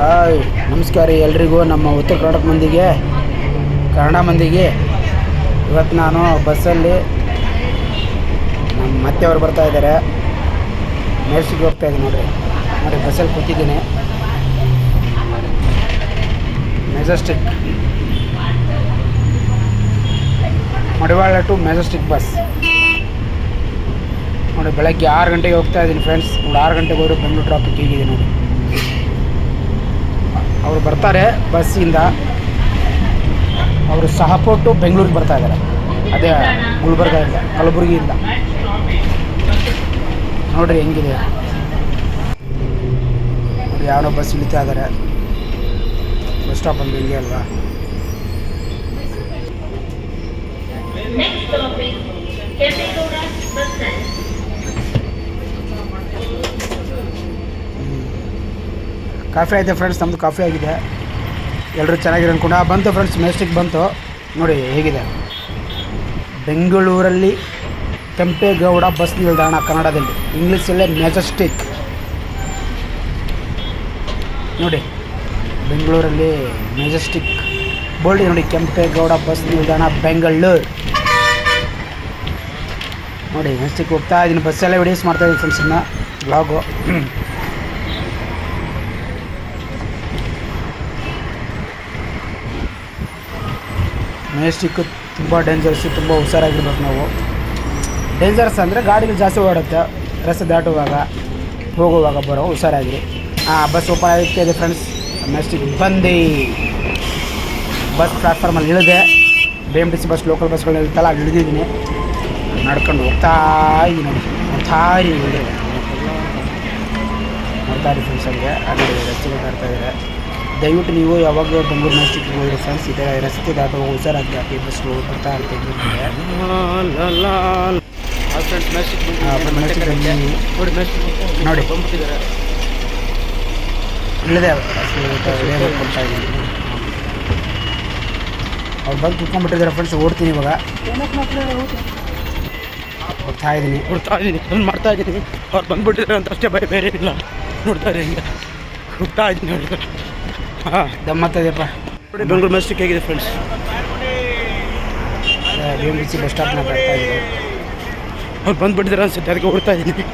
Hi, ನಮಸ್ಕಾರ ರೀ ಎಲ್ರಿಗೂ ನಮ್ಮ ಉತ್ತರ ಕರ್ನಾಟಕ ಮಂದಿಗೆ, ಕನ್ನಡ ಮಂದಿಗೆ. ಇವತ್ತು ನಾನು ಬಸ್ಸಲ್ಲಿ ನಮ್ಮ ಮತ್ತೆಯವರು ಬರ್ತಾ ಇದ್ದಾರೆ. ಮೇಲ್ಸಿಗೆ ಹೋಗ್ತಾ ಇದ್ದೀನಿ ನೋಡಿರಿ. ನೋಡಿ ಬಸ್ಸಲ್ಲಿ ಕೂತಿದ್ದೀನಿ. Majestic Madiwala to Majestic bus ನೋಡಿ, ಬೆಳಗ್ಗೆ ಆರು ಗಂಟೆಗೆ ಹೋಗ್ತಾ ಇದ್ದೀನಿ ಫ್ರೆಂಡ್ಸ್ ನೋಡಿ ಆರು ಗಂಟೆಗೆ ಹೋದ್ರೆ ಬೆಂಗಳೂರು ಟ್ರಾಫಿಕ್ ಹೀಗಿದೆ ನೋಡಿ. ಅವರು ಬರ್ತಾರೆ ಬಸ್ಸಿಂದ. ಅವರು ಸಹಪೋಟು ಬೆಂಗಳೂರಿಗೆ ಬರ್ತಾ ಇದ್ದಾರೆ. ಅದೇ ಗುಲ್ಬರ್ಗದಿಂದ, ಕಲಬುರಗಿಯಿಂದ. ನೋಡ್ರಿ ಹೆಂಗಿದೆ. ಯಾವನೋ ಬಸ್ ಇಳಿತಾ ಇದ್ದಾರೆ. ಬಸ್ ಸ್ಟಾಪ್ ಅಂದ್ರೆ ಹಿಂಗೆ ಅಲ್ವಾ. ಕಾಫಿ ಆಯಿತು ಫ್ರೆಂಡ್ಸ್ ನಮ್ಮದು ಕಾಫಿ ಆಗಿದೆ. ಎಲ್ಲರೂ ಚೆನ್ನಾಗಿರೋ ಅನ್ಕೊಂಡು ಆ, ಬಂತು ಫ್ರೆಂಡ್ಸ್ ಮೆಜೆಸ್ಟಿಕ್ ಬಂತು. ನೋಡಿ ಹೇಗಿದೆ? ಬೆಂಗಳೂರಲ್ಲಿ ಕೆಂಪೇಗೌಡ ಬಸ್ ನಿಲ್ದಾಣ ಕನ್ನಡದಲ್ಲಿ. ಇಂಗ್ಲೀಷಲ್ಲೇ ಮೆಜೆಸ್ಟಿಕ್ ನೋಡಿ ಬೆಂಗಳೂರಲ್ಲಿ ಮೆಜೆಸ್ಟಿಕ್ ಬೋಲ್ಡ್ ನೋಡಿ ಕೆಂಪೇಗೌಡ ಬಸ್ ನಿಲ್ದಾಣ ಬೆಂಗಳೂರು. ನೋಡಿ ಮೆಜೆಸ್ಟಿಕ್ ಹೋಗ್ತಾ ಇದ್ದೀನಿ ಬಸ್ಸೆಲ್ಲ ವಿಡಿಯೋಸ್ ಮಾಡ್ತಾ ಇದ್ದೀನಿ ಫ್ರೆಂಡ್ಸ್ ಇನ್ನು. ಬ್ಲಾಗು ಮೆಜೆಸ್ಟಿಕ್ಕು ತುಂಬ ಡೇಂಜರ್ಸು ತುಂಬ ಹುಷಾರಾಗಿರ್ಬೇಕು ನಾವು. ಡೇಂಜರ್ಸ್ ಅಂದರೆ ಗಾಡಿಗಳು ಜಾಸ್ತಿ ಓಡುತ್ತೆ ರಸ್ತೆ ದಾಟುವಾಗ, ಹೋಗುವಾಗ ಬರೋ ಹುಷಾರಾಗಿರಿ. ಹಾಂ ಬಸ್ ಓಪನ್ ಇದೆ ಫ್ರೆಂಡ್ಸ್ ಮೆಜೆಸ್ಟಿಕ್ ಬಂದು. ಬಸ್ ಪ್ಲಾಟ್ಫಾರ್ಮಲ್ಲಿ ಇಳಿದೆ. B M T C bus local ಬಸ್ಗಳು ಇರ್ತಲ್ಲ ಅಲ್ಲಿ ಇಳಿದಿದ್ದೀನಿ ನಡ್ಕೊಂಡು ಹೋಗ್ತಾ ಇದ್ದೀನಿ. ಹೋಗ್ತಾ ಇದ್ದೀನಿ. ನೋಡ್ತಾ ಇರಿ ಫ್ರೆಂಡ್ಸ್ ಅಲ್ಲಿ ಇದ್ದಾರೆ ದಯವಿಟ್ಟು ನೀವು ಯಾವಾಗ ಬೆಂಗಳೂರು ಮೆಜೆಸ್ಟಿಕ್ ಹೋಗಿರೋ ಫ್ರೆಂಡ್ಸ್ ಇದೆ ರಸ್ತೆ ದಾಟುವಾಗ ಹುಷಾರಾಗಿ ಹಾಕಿ ಬಸ್ ಬರ್ತಾ ಇರ್ತೀವಿ. ನೋಡಿ ಕೊಡ್ತಾ ಇದ್ದೀನಿ. ಅವ್ರು ಬಂದು ಕುತ್ಕೊಂಡ್ಬಿಟ್ಟಿದ್ದಾರೆ ಫ್ರೆಂಡ್ಸ್ ಓಡ್ತೀನಿ ಇವಾಗ. ಹೋಗ್ತಾ ಇದ್ದೀನಿ. ನೋಡ್ತಾ ಇದ್ದೀನಿ. ಫೋನ್ ಮಾಡ್ತಾ ಇದ್ದೀನಿ? ಅವ್ರು ಬಂದ್ಬಿಟ್ಟಿದ್ದಾರೆ ಅಂತ ಅಷ್ಟೇ ಭಯ ಬೇರೆ ಇಲ್ಲ ನೋಡ್ತಾ ಇದ್ದೀನಿ ಹಿಂಗೆ. ಹೋಗ್ತಾ ಇದ್ದೀನಿ ನೋಡಿ ಹಾಂ ದಮ್ಮತ್ತದೆಯಪ್ಪ ನೋಡಿ ಬೆಂಗಳೂರು ಮೆಸ್ಟಿಕ್ ಹೇಗಿದೆ friends B M T C bus ಸ್ಟಾಪ್ನ ಬರ್ತಾ ಇದ್ದೀನಿ ಅವ್ರು ಬಂದುಬಿಟ್ಟಿದ್ದಾರೆ ಅನ್ಸುತ್ತೆ ಅದಕ್ಕೆ ಓಡ್ತಾ ಇದ್ದೀನಿ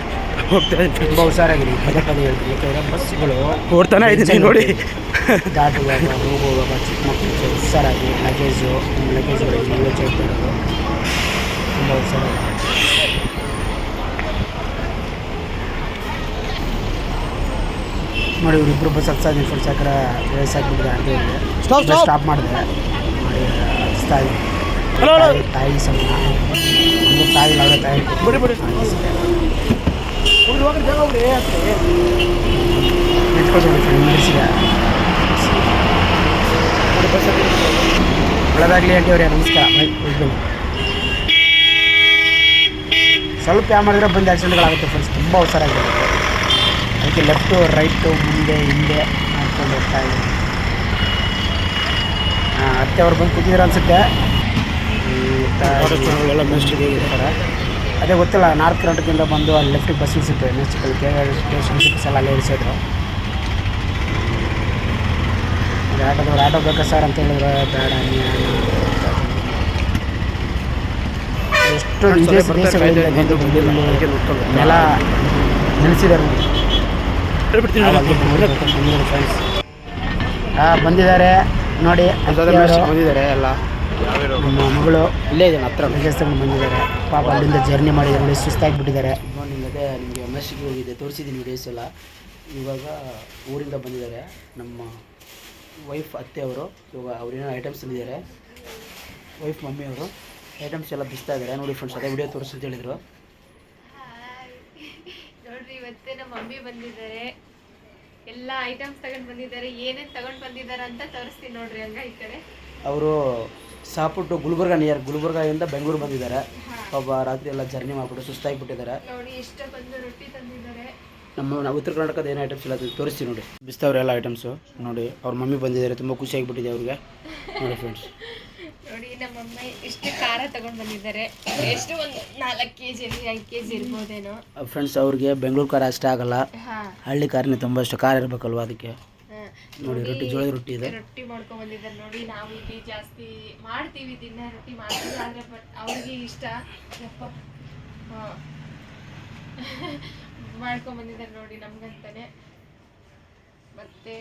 ಹೋಗ್ತಾ ಇದ್ದೀನಿ ತುಂಬ ಹುಷಾರಾಗಿರಿ ಪದೇ ಹೇಳ್ತೀನಿ. ಯಾಕಂದರೆ ಬಸ್ಗಳು ಓಡ್ತಾನೆ ಇದ್ದೀನಿ ನೋಡಿ. ದಾಟುವಾಗ ಹೋಗುವಾಗ ಚಿಕ್ಕ ಮಕ್ಕಳು ಹುಷಾರಾಗಿ ಲಗೇಜು ಲಗೇಜ್ಗಳಿಗೆ ಲಗೇಜ್ ಇಟ್ಟಿರೋದು ತುಂಬ ಹುಷಾರಾಗಿ. ನೋಡಿ ಇವರಿಬ್ಬರು ಬಸ್ ಹತ್ತಾ ಫುಲ್ ಯಾಕಂದ್ರೆ ವಯಸ್ಸಾಗ್ಬಿಟ್ಟಿದೆ ಅಂತ ಹೇಳಿ. Stop, stop. ಸ್ಟಾಪ್ ಮಾಡಿದೆ. ಮಾಡಿ ಹಚ್ತಾ ಇದ್ದೀನಿ ತಾಯಿ- ಸಮ ಒಂದು ತಾಯಿ ಅವಳ ತಾಯಿ. ಬಿಡಿ ಬಿಡಿ ನಿಂತ್ಕೊಂಡು ಇಂಗ್ಲೀಷಿಗೆ ಒಳ್ಳೆದಾಗಲಿ ಆಂಟಿ ಅವರೇ ನಮಸ್ಕಾರ ಸ್ವಲ್ಪ ಯಾವ ಮಾಡಿದ್ರೆ ಬಂದು ಆಕ್ಸಿಡೆಂಟ್ಗಳಾಗುತ್ತೆ ಫ್ರೆಂಡ್ಸ್ ತುಂಬ ಹುಷಾರಾಗಿರುತ್ತೆ ಅದಕ್ಕೆ ಲೆಫ್ಟು ರೈಟು ಮುಂದೆ ಹಿಂದೆ ಮಾಡ್ಕೊಂಡು ಹೋಗ್ತಾ ಇದ್ದೀನಿ. ಹಾಂ ಅತ್ತೆ ಅವ್ರು ಬಂದು ಕೂತಿದ್ರು ಅನಿಸುತ್ತೆ. ಎಲ್ಲ ಅದೇ ಗೊತ್ತಿಲ್ಲ ನಾರ್ತ್ ಕರ್ನಾಟಕದಿಂದ ಬಂದು ಅಲ್ಲಿ ಲೆಫ್ಟಿಗೆ ಬಸ್ ಇಳಿಸಿತ್ತು. ಮೆಸ್ಟಿಕಲ್ ಕೆ ಸ್ಟೇಷನ್ ಎಲ್ಲ ಅಲ್ಲಿ ಇಳಿಸಿದ್ರು. ಆಟೋದವ್ರು ಆಟೋ ಬೇಕಾ ಸರ್ ಅಂತ ಹೇಳಿದ್ರು ಬೇಡ ಎಷ್ಟು ನೆಲ ನೆಲೆಸಿದ್ದಾರೆ. ನೋಡಿ ಹೇಳ್ಬಿಡ್ತೀನಿ ಫ್ರೆಂಡ್ಸ್ ಹಾಂ ಬಂದಿದ್ದಾರೆ ನೋಡಿ ಬಂದಿದ್ದಾರೆ ಎಲ್ಲ. ನಮ್ಮ ಮಗಳು ಇಲ್ಲೇ ಇದೆ ಹತ್ರ ಮೆಜೆಸ್ಟಿಕ್ ಬಂದಿದ್ದಾರೆ. ಪಾಪ ಅಲ್ಲಿಂದ ಜರ್ನಿ ಮಾಡಿದ್ದಾರೆ ಸುಸ್ತಾಗಿಬಿಟ್ಟಿದ್ದಾರೆ. ಅದೇ ನಿಮಗೆ ಮೆಸ್ಸಿಗೆ ಹೋಗಿದೆ ತೋರಿಸಿದ್ದೀನಿ ವಿಡಿಯೋಸ್ ಎಲ್ಲ. ಇವಾಗ ಊರಿಂದ ಬಂದಿದ್ದಾರೆ ನಮ್ಮ ವೈಫ್ ಅತ್ತೆ ಅವರು ಇವಾಗ ಅವ್ರೇನೋ ಐಟಮ್ಸ್ ತಂದಿದ್ದಾರೆ. ವೈಫ್ ಮಮ್ಮಿ ಅವರು ಐಟಮ್ಸ್ ಎಲ್ಲ ಬಿಸ್ತಾ ಇದ್ದಾರೆ. ನೋಡಿ ಫ್ರೆಂಡ್ಸ್ ಅದೇ ವಿಡಿಯೋ ತೋರಿಸಿ ಅಂತ ಹೇಳಿದರು. ಇವತ್ತು ನಮ್ಮ ಮಮ್ಮಿ ಬಂದಿದ್ದಾರೆ. ಎಲ್ಲ ಐಟಮ್ಸ್ ತಗೊಂಡ್ ಬಂದಿದ್ದಾರೆ. ಏನೇನು ತಗೊಂಡ್ ಬಂದಿದ್ದಾರೆ ಅಂತ ತೋರಿಸ್ತೀನಿ ನೋಡ್ರಿ ಹಂಗ ಈ ಕಡೆ. ಅವರು ಸಾಪುಟ್ಟು ಗುಲ್ಬರ್ಗ ನಿಯರ್ ಗುಲ್ಬರ್ಗದಿಂದ ಬೆಂಗಳೂರು ಬಂದಿದ್ದಾರೆ. ಒಬ್ಬ ರಾತ್ರಿ ಎಲ್ಲ ಜರ್ನಿ ಮಾಡಿಬಿಟ್ಟು ಸುಸ್ತಾಗಿಬಿಟ್ಟಿದ್ದಾರೆ. ನೋಡಿ ಇಷ್ಟ ಬಂದು ರೊಟ್ಟಿ ತಂದಿದ್ದಾರೆ. ನಮ್ಮ ನಾವು ಉತ್ತರ ಕರ್ನಾಟಕದ ಏನು ಐಟಮ್ಸ್ ಇಲ್ಲ ತೋರಿಸ್ತೀವಿ ನೋಡಿ. ಬಿಸ್ತವ್ರೆ ಎಲ್ಲ ಐಟಮ್ಸು ನೋಡಿ ಅವ್ರ ಮಮ್ಮಿ ಬಂದಿದ್ದಾರೆ. ತುಂಬ ಖುಷಿ ಆಗಿಬಿಟ್ಟಿದೆ ಅವ್ರಿಗೆ. ನೋಡಿ ಫ್ರೆಂಡ್ಸ್ ನೋಡಿ ನಮ್ಮ ಅಮ್ಮ ಇಷ್ಟು ಖಾರ ತಗೊಂಡ್ ಬಂದಿದ್ದಾರೆ. ಎಷ್ಟು ಒಂದು ನಾಲ್ಕು ಕೆ ಜಿ ಐದು ಕೆ ಜಿ ಇರ್ಬೋದೇನೋ ಫ್ರೆಂಡ್ಸ್ ಅವ್ರಿಗೆ ಬೆಂಗಳೂರು ಖಾರ ಅಷ್ಟೇ ಆಗಲ್ಲ. ಹಾ. ಹಳ್ಳಿ ಖಾರನೇ ತುಂಬ ಇಷ್ಟ. ಖಾರ ಇರಬೇಕಲ್ವ ಅದಕ್ಕೆ? ನೋಡಿ ರೊಟ್ಟಿ ಜೋಳದ ರೊಟ್ಟಿ ಇದೆ. ರೊಟ್ಟಿ ಮಾಡ್ಕೊಂಡು ಬಂದಿದ್ದಾರೆ. ನೋಡಿ ನಾವು ಇಲ್ಲಿ ಜಾಸ್ತಿ ಮಾಡ್ತೀವಿ ದಿನ ರೊಟ್ಟಿ ಮಾಡ್ತೀವಿ ಆದ್ರೆ ಬಟ್ ಅವ್ರಿಗೆ ಇಷ್ಟ. ಮಾಡ್ಕೊಂಡು ಬಂದಿದ್ದಾರೆ ನೋಡಿ ನಮ್ಗಂತಾನೆ. ಮತ್ತೆ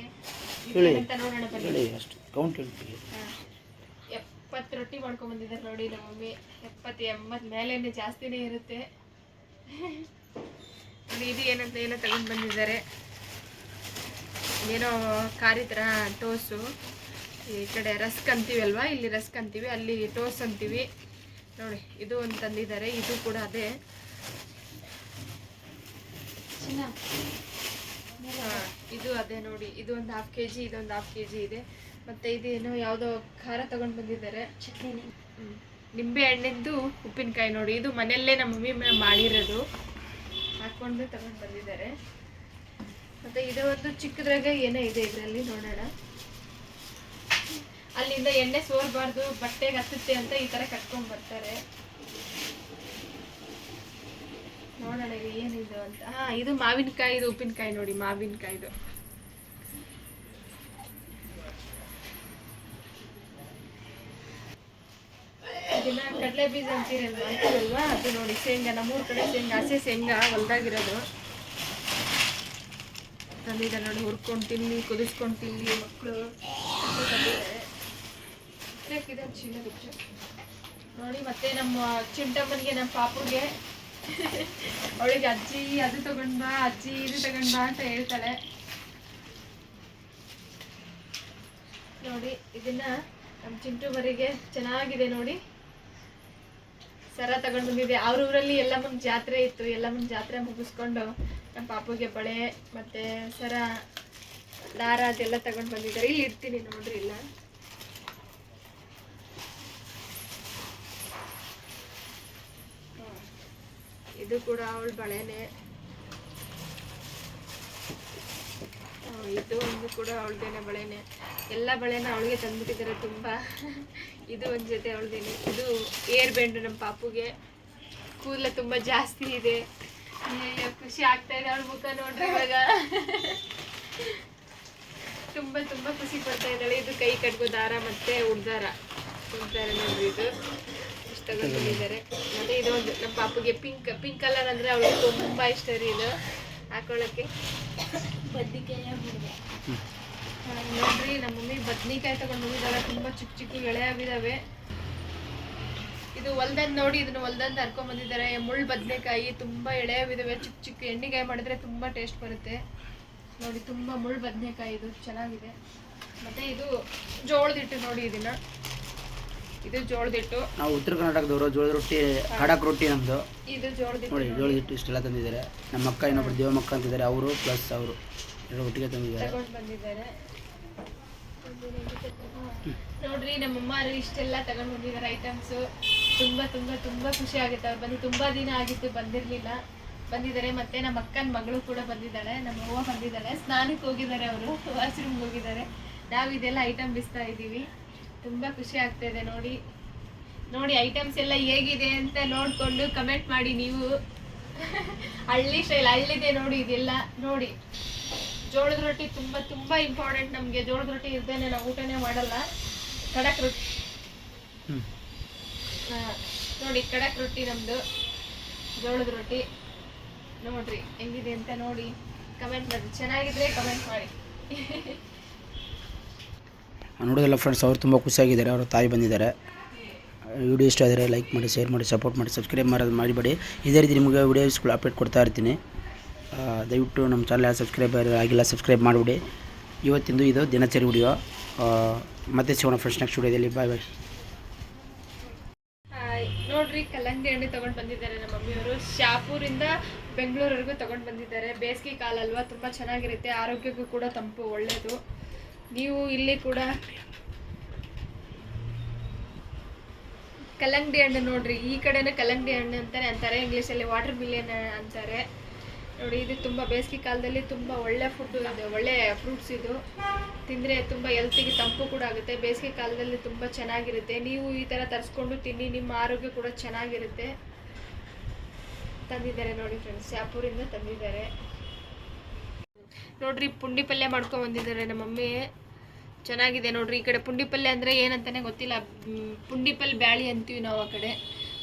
ನೋಡೋಣ ಬನ್ನಿ. ಅಷ್ಟು. ಕೌಂಟ್ ಹೇಳ್ತೀವಿ. ಎಪ್ಪತ್ತು ರೊಟ್ಟಿ ಮಾಡ್ಕೊಂಡ್ಬಂದಿದ್ದಾರೆ ನೋಡಿ ನಮ್ಮ ಮಮ್ಮಿ ಎಪ್ಪತ್ತು ಎಂಬತ್ತು ಮೇಲೇನೆ ಜಾಸ್ತಿನೇ ಇರುತ್ತೆ. ನೋಡಿ ಇದು ಏನಂತ ಏನೋ ತಗೊಂಡು ಬಂದಿದ್ದಾರೆ. ಏನೋ ಖಾರಿ ಥರ ಟೋಸು. ಈ ಕಡೆ ರಸ್ಕ್ ಅಂತೀವಲ್ವಾ? ಇಲ್ಲಿ ರಸ್ಕ್ ಅಂತೀವಿ ಅಲ್ಲಿ ಟೋಸ್ ಅಂತೀವಿ. ನೋಡಿ ಇದು ಒಂದು ತಂದಿದ್ದಾರೆ ಇದು ಕೂಡ ಅದೇ. ಇದು ಅದೇ ನೋಡಿ ಇದು ಒಂದು ಹಾಫ್ ಕೆ ಜಿ ಇದೊಂದು ಹಾಫ್ ಕೆ ಜಿ ಇದೆ. ಮತ್ತೆ ಇದೇನು ಯಾವುದೋ ಖಾರ ತಗೊಂಡು ಬಂದಿದ್ದಾರೆ. ಚಟ್ನಿ ನಿಂಬೆ ಹಣ್ಣಿಂದು ಉಪ್ಪಿನಕಾಯಿ ನೋಡಿ ಇದು ಮನೆಯಲ್ಲೇ ನಮ್ಮ ಮಮ್ಮಿ ಮೇಲೆ ಮಾಡಿರೋದು. ಹಾಕೊಂಡು ತಗೊಂಡು ಬಂದಿದ್ದಾರೆ. ಮತ್ತೆ ಇದು ಒಂದು ಚಿಕ್ಕದ್ರಾಗ ಏನೋ ಇದೆ ಇದರಲ್ಲಿ ನೋಡೋಣ. ಅಲ್ಲಿಂದ ಎಣ್ಣೆ ಸೋರ್ಬಾರ್ದು ಬಟ್ಟೆಗೆ ಹತ್ತುತ್ತೆ ಅಂತ ಈ ತರ ಕಟ್ಕೊಂಡ್ ಬರ್ತಾರೆ. ನೋಡೋಣ ಇದು ಏನಿದು ಅಂತ. ಹಾ ಇದು ಮಾವಿನಕಾಯಿ ಇದು ಉಪ್ಪಿನಕಾಯಿ ನೋಡಿ ಮಾವಿನಕಾಯಿದು ಇದನ್ನ ಕಡಲೆ ಬೀಜ ಅಂತೀರಲ್ವಾ ಅಂತೀರಲ್ವಾ ಅದು ನೋಡಿ ಶೇಂಗಾ ನಮ್ಮೂರ್ ಕಡೆ ಶೇಂಗಾ, ಹಸೆ ಶೇಂಗಾ ಹೊಲ್ದಾಗಿರೋದು. ತಂದಿದ ನೋಡಿ ಹುರ್ಕೊಂಡು ತಿನ್ನಿ, ಕುದಿಸ್ಕೊಂಡು ತಿನ್ನಿ ಮಕ್ಕಳು ನೋಡಿ, ಮತ್ತೆ ನಮ್ಮ ಚಿಂಟಮ್ಮನಿಗೆ, ನಮ್ಮ ಪಾಪುಗೆ. ಅವಳಿಗೆ ಅಜ್ಜಿ, ಅದು ತಗೊಂಡ್ ಬಾ, ಅಜ್ಜಿ, ಇದು ತಗೊಂಡ್ ಬಾ ಅಂತ ಹೇಳ್ತಾಳೆ. ನೋಡಿ, ಇದನ್ನ ನಮ್ಮ ಚಿಂಟು ಮರಿಗೆ ಚೆನ್ನಾಗಿದೆ ನೋಡಿ. ಸರ ತಗೊಂಡ್ ಬಂದಿದ್ದೆ. ಅವ್ರ ಊರಲ್ಲಿ ಎಲ್ಲಮ್ಮನ ಜಾತ್ರೆ ಇತ್ತು. ಎಲ್ಲ ಎಲ್ಲಮ್ಮನ ಜಾತ್ರೆ ಮುಗಿಸ್ಕೊಂಡು ನಮ್ಮ ಪಾಪುಗೆ ಬಳೆ ಮತ್ತೆ ಸರ ದಾರ ಅದೆಲ್ಲ ತಗೊಂಡ್ ಬಂದಿದ್ದಾರೆ. ಇಲ್ಲಿ ಇರ್ತೀನಿ ನೋಡ್ರಿ ಇಲ್ಲ. ಇದು ಕೂಡ ಅವಳ ಬಳೆನೆ. ಇದು ಒಂದು ಕೂಡ ಅವಳದೇನೆ ಬಳೆನೆ. ಎಲ್ಲ ಬಳೆನ ಅವಳಿಗೆ ತಂದ್ಬಿಟ್ಟಿದ್ದಾರೆ ತುಂಬಾ. ಇದು ಒಂದು ಜೊತೆ ಅವಳದೇನೆ. ಇದು ಏರ್ ಬೆಂಡು ನಮ್ಮ ಪಾಪುಗೆ. ಕೂದಲ ತುಂಬಾ ಜಾಸ್ತಿ ಇದೆ. ಖುಷಿ ಆಗ್ತಾ ಇದೆ ಅವಳ ಮುಖ ನೋಡ್ರಿ ಇವಾಗ. ತುಂಬಾ ತುಂಬಾ ಖುಷಿ ಪಡ್ತಾ ಇದ್ದಾಳೆ. ಇದು ಕೈ ಕಟ್ಗೋ ದಾರ ಮತ್ತೆ ಉಡ್ದಾರ. ಉಡ್ದಾರ ನೋಡ್ರಿ ಇದು. ಇಷ್ಟ ತಗೊಂಡಿದ್ದಾರೆ. ಮತ್ತೆ ಇದೊಂದು ನಮ್ಮ ಪಾಪುಗೆ ಪಿಂಕ್ ಪಿಂಕ್ ಕಲರ್ ಅಂದ್ರೆ ಅವಳಿಗೆ ತುಂಬಾ ಇಷ್ಟ ರೀ ಇದು. ಹಾಕೊಳ್ಳೋಕೆ. ಹಾ, ನೋಡ್ರಿ ನಮ್ಮ ಮಮ್ಮಿ ಬದ್ನಿಕಾಯಿ ತಗೊಂಡು ಹೋಗಿದ್ದಾಳೆ ತುಂಬಾ ಚಿಕ್ಕ ಚಿಕ್ಕ ಎಳೆಯಾಗಿದ್ದಾವೆ ಇದು ಹೊಲ್ದಂದ್ ನೋಡಿ ಇದನ್ನ ಹೊಲ್ದಂದ್ ಹರ್ಕೊಂಡ್ ಬಂದಿದ್ದಾರೆ. ಮುಳ್ಳು ಬದ್ನೆಕಾಯಿ ತುಂಬಾ ಎಳೆಯವಿದಾವೆ ಚಿಕ್ಕ ಚಿಕ್ಕ ಎಣ್ಣೆಗಾಯಿ ಮಾಡಿದ್ರೆ ತುಂಬಾ ಟೇಸ್ಟ್ ಬರುತ್ತೆ. ನೋಡಿ ತುಂಬಾ ಮುಳ್ಳು ಬದ್ನೆಕಾಯಿ ಇದು. ಚೆನ್ನಾಗಿದೆ. ಮತ್ತೆ ಇದು ಜೋಳದ ಹಿಟ್ಟು ನೋಡಿ ಇದನ್ನ. ಇದು ಜೋಳದ ಹಿಟ್ಟು ನಾವು ಉತ್ತರ ಕರ್ನಾಟಕದವರು ಜೋಳದ ರೊಟ್ಟಿ ಖಡಕ್ ರೊಟ್ಟಿ ನಮ್ದು. ಇದು ಜೋಳದಿಟ್ಟು ನೋಡಿ ಜೋಳದ ಹಿಟ್ಟು ಇಷ್ಟೆಲ್ಲ ತಂದಿದ್ದಾರೆ. ನಮ್ಮ ಅಕ್ಕ ಇನ್ನೊಬ್ರು ದೇವಮಕ್ಕ ಅಂತಿದ್ದಾರೆ. ಅವರು ಪ್ಲಸ್ ಅವರು. ಎರಡು ಒಟ್ಟಿಗೆ ತಂದಿದ್ದಾರೆ. ಬಂದಿದ್ದಾರೆ. ನೋಡ್ರಿ, ನಮ್ಮಮ್ಮ ಇಷ್ಟೆಲ್ಲ ತಗೊಂಡ್ ಬಂದಿದ್ದಾರೆ ಐಟಮ್ಸ್ ತುಂಬಾ ತುಂಬಾ ತುಂಬಾ ಖುಷಿ ಆಗುತ್ತೆ. ಅವ್ರು ಬಂದು ತುಂಬಾ ದಿನ ಆಗಿತ್ತು, ಬಂದಿರ್ಲಿಲ್ಲ. ಬಂದಿದ್ದಾರೆ. ಮತ್ತೆ ನಮ್ಮ ಅಕ್ಕನ ಮಗಳು ಕೂಡ ಬಂದಿದ್ದಾಳೆ. ನಮ್ಮ ಅವ್ವ ಬಂದಿದ್ದಾಳೆ. ಸ್ನಾನಕ್ಕೆ ಹೋಗಿದ್ದಾರೆ ಅವರು. ವಾಶ್ರೂಮ್ಗೆ ಹೋಗಿದ್ದಾರೆ. ನಾವು ಇದೆಲ್ಲ ಐಟಮ್ ಬಿಸ್ತಾ ಇದ್ದೀವಿ. ತುಂಬಾ ಖುಷಿ ಆಗ್ತಾ ಇದೆ ನೋಡಿ. ನೋಡಿ ಐಟಮ್ಸ್ ಎಲ್ಲ ಹೇಗಿದೆ ಅಂತ ನೋಡ್ಕೊಂಡು ಕಮೆಂಟ್ ಮಾಡಿ ನೀವು. ಹಳ್ಳಿ ಸ್ಟೈಲ್ ಹಳ್ಳಿದೆ ನೋಡಿ ಇದೆಲ್ಲ. ನೋಡಿ. ಜೋಳದ ರೊಟ್ಟಿ ತುಂಬಾ ತುಂಬಾ ಇಂಪಾರ್ಟೆಂಟ್ ನಮಗೆ ಜೋಳದ ರೊಟ್ಟಿ ಇರ್ದೇನೆ ನಾವು ಊಟನೇ ಮಾಡಲ್ಲ. ಖಡಕ್ ರೊಟ್ಟಿ. ನೋಡಿ ಕಡಕ್ ರೊಟ್ಟಿ ನಮ್ದು. ಜೋಳದ ರೊಟ್ಟಿ. ನೋಡ್ರಿ ಹೆಂಗಿದೆ ಅಂತ ನೋಡಿ. ಕಮೆಂಟ್ ಮಾಡಿ. ಚೆನ್ನಾಗಿದ್ರೆ ಕಮೆಂಟ್ ಮಾಡಿ. ನೋಡೋದಿಲ್ಲ ಫ್ರೆಂಡ್ಸ್ ಅವ್ರು ತುಂಬ ಖುಷಿಯಾಗಿದ್ದಾರೆ. ಅವರು ತಾಯಿ ಬಂದಿದ್ದಾರೆ. ವಿಡಿಯೋ ಇಷ್ಟ ಆದರೆ ಲೈಕ್ ಮಾಡಿ ಶೇರ್ ಮಾಡಿ ಸಪೋರ್ಟ್ ಮಾಡಿ ಸಬ್ಸ್ಕ್ರೈಬ್ ಮಾಡೋದು ಮಾಡಿಬೇಡಿ ಇದೇ ರೀತಿ ನಿಮಗೆ ವಿಡಿಯೋಸ್ಗಳು ಅಪ್ಡೇಟ್ ಕೊಡ್ತಾ ಇರ್ತೀನಿ. ದಯವಿಟ್ಟು ನಮ್ಮ ಚಾನಲ್ ಸಬ್ಸ್ಕ್ರೈಬರ್ ಆಗಿಲ್ಲ, ಸಬ್ಸ್ಕ್ರೈಬ್ ಮಾಡಿಬಿಡಿ. ಇವತ್ತಿಂದು ಇದು ದಿನಚರಿ ವಿಡಿಯೋ. ಮತ್ತೆ ಸಿಗೋಣ ಫ್ರೆಂಡ್ಸ್ ನೆಕ್ಸ್ಟ್ ವಿಡಿಯೋದಲ್ಲಿ. ಬಾಯ್ ಬಾಯ್ ನೋಡ್ರಿ, ಕಲ್ಲಂಗಡಿ ಹಣ್ಣು ತಗೊಂಡು ಬಂದಿದ್ದಾರೆ ನಮ್ಮ ಮಮ್ಮಿಯವರು. ಶಾಪೂರಿಂದ ಬೆಂಗಳೂರವರೆಗೂ ತಗೊಂಡು ಬಂದಿದ್ದಾರೆ. ಬೇಸಿಗೆ ಕಾಲ ಅಲ್ವಾ, ತುಂಬ ಚೆನ್ನಾಗಿರುತ್ತೆ. ಆರೋಗ್ಯಕ್ಕೂ ಕೂಡ ತಂಪು ಒಳ್ಳೆಯದು ನೀವು ಇಲ್ಲಿ ಕೂಡ ಕಲ್ಲಂಗಡಿ ಹಣ್ಣು ನೋಡ್ರಿ. ಈ ಕಡೆನೂ ಕಲ್ಲಂಗಡಿ ಹಣ್ಣು ಅಂತಾನೆ ಅಂತಾರೆ. ಇಂಗ್ಲೀಷಲ್ಲಿ ವಾಟರ್ ಮಿಲಿಯನ್ ಅಂತಾರೆ. ನೋಡಿ, ಇದು ತುಂಬ ಬೇಸಿಗೆ ಕಾಲದಲ್ಲಿ ತುಂಬ ಒಳ್ಳೆ ಫುಡ್ ಇದು, ಒಳ್ಳೆ ಫ್ರೂಟ್ಸ್ ಇದು. ತಿಂದರೆ ತುಂಬ ಹೆಲ್ತಿಗೆ ತಂಪು ಕೂಡ ಆಗುತ್ತೆ. ಬೇಸಿಗೆ ಕಾಲದಲ್ಲಿ ತುಂಬ ಚೆನ್ನಾಗಿರುತ್ತೆ. ನೀವು ಈ ಥರ ತರಿಸ್ಕೊಂಡು ತಿನ್ನಿ, ನಿಮ್ಮ ಆರೋಗ್ಯ ಕೂಡ ಚೆನ್ನಾಗಿರುತ್ತೆ. ತಂದಿದ್ದಾರೆ ನೋಡಿ ಫ್ರೆಂಡ್ಸ್ ಶಾಪೂರಿಂದ ತಂದಿದ್ದಾರೆ. ನೋಡ್ರಿ, ಪುಂಡಿ ಪಲ್ಯ ಮಾಡ್ಕೊಂಡ್ ಬಂದಿದ್ದಾರೆ ನಮ್ಮ ಮಮ್ಮಿ. ಚೆನ್ನಾಗಿದೆ ನೋಡ್ರಿ ಈ ಕಡೆ. ಪುಂಡಿ ಪಲ್ಯ ಅಂದರೆ ಏನಂತಾನೆ ಗೊತ್ತಿಲ್ಲ. ಪುಂಡಿ ಪಲ್ಯ ಬ್ಯಾಳಿ ಅಂತೀವಿ ನಾವು ಆ ಕಡೆ.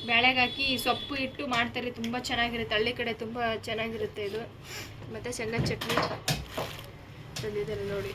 ಬ್ಯಾಳೆಗೆ ಹಾಕಿ ಸೊಪ್ಪು ಇಟ್ಟು ಮಾಡ್ತಾರೆ, ತುಂಬ ಚೆನ್ನಾಗಿರುತ್ತೆ. ಹಳ್ಳಿ ಕಡೆ ತುಂಬ ಚೆನ್ನಾಗಿರುತ್ತೆ ಇದು. ಮತ್ತು ಶೇಂಗಾ ಚಟ್ನಿ ತಂದಿದ್ದಾರೆ ನೋಡಿ.